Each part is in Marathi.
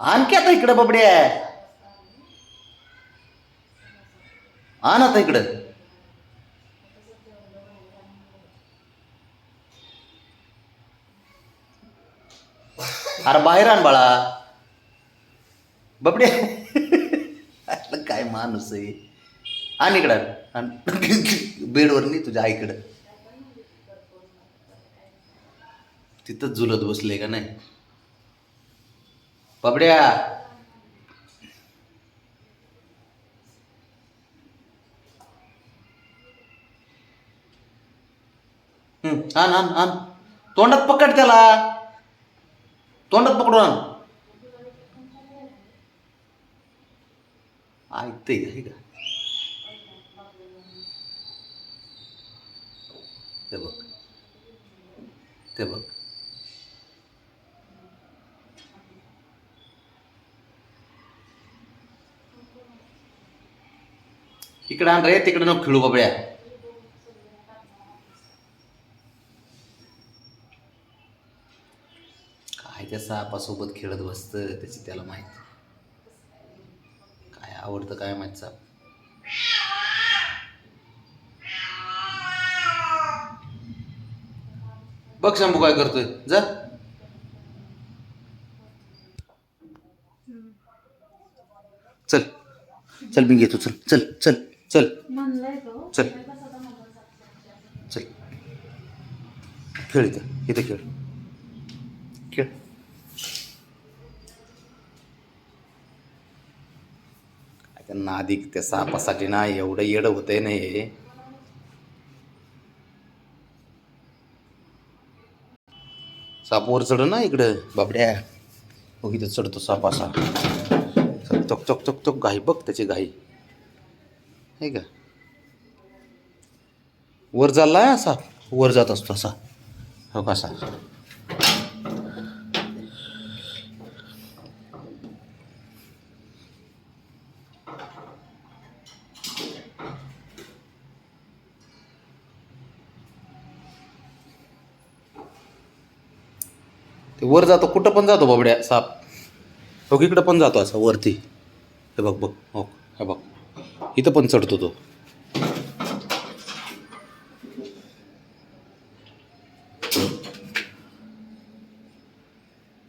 आणखी आता इकडं बबड्या. आण आता इकडं. अरे बाहेर आण बाळा. बबड्या. काय माणूस आहे. आण इकडं. आण. बेडवर नाही तुझ्या आईकडं. तिथंच झुलत बसले का नाही? बबड्या हं, आण आण आण. तोंडात पकड त्याला. तोंडात पकडून आण. ऐकते का हे का? ते बघ. ते बघ. इकडे आण रे तिकडे नको खेळू बाबड्या. काय त्या सापासोबत खेळत बसतं त्याची त्याला माहीत. काय आवडतं काय माहीत साप. बघ शंभू काय करतोय जा. चल. चल मी घेतो चल चल चल. चल. चल. चल. खेळ इथं. इथं खेळ. खेळ. नादिक त्या सापासाठी ना एवढं येडं होतंय ना हे. साप वर चढ ना इकडं बाबड्या. हो इथं चढतो साप असा. चक चक चक चक. घाई बघ त्याची घाई. आहे का? वर चाललाय असा? वर जात असतो असा. हो कसा ते वर जातो कुठं पण जातो बाबड्या साप. हो इकडं पण जातो असा वरती. हे बघ बघ हो हे बघ. इथं पण चढतो तो.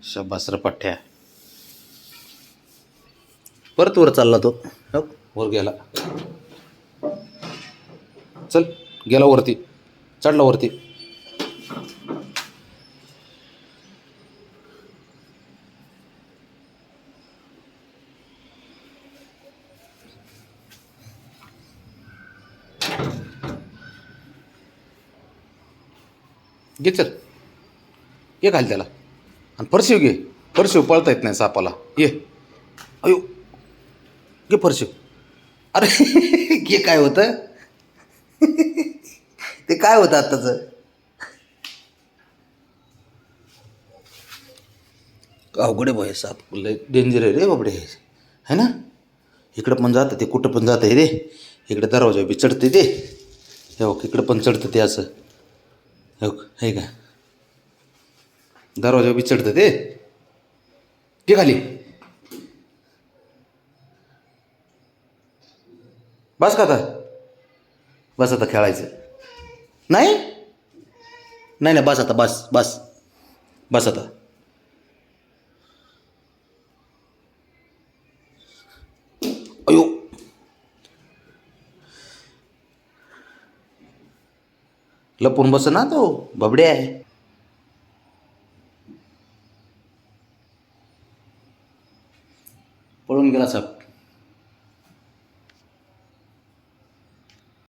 शबासर पठ्ठ्या. परत वर चालला तो. वर गेला. चल गेला वरती. चढला वरती. घे चल. ये घाल त्याला. आणि परशिव घे. परशिव पळता येत नाही सापाला. ये. अयो. घे परशिव अरे घे काय होतं? ते काय होतं आत्ताचं? अवघड आहे भाई साप. लय डेंजर आहे रे बाबडे है ना? इकडं पण जातं ते कुठं पण जातं रे. इकडे दरवाजा बी चढते ते. हो इकडं पण चढतं ते असं. हो आहे का? दरवाजा बी चढतं ते. घे खाली. बस का आता? बस आता खेळायचं. नाही? नाही नाही बस आता बस बस. बस आता अयो लपून बस ना तो बबडे आहे. पळून गेला साहेब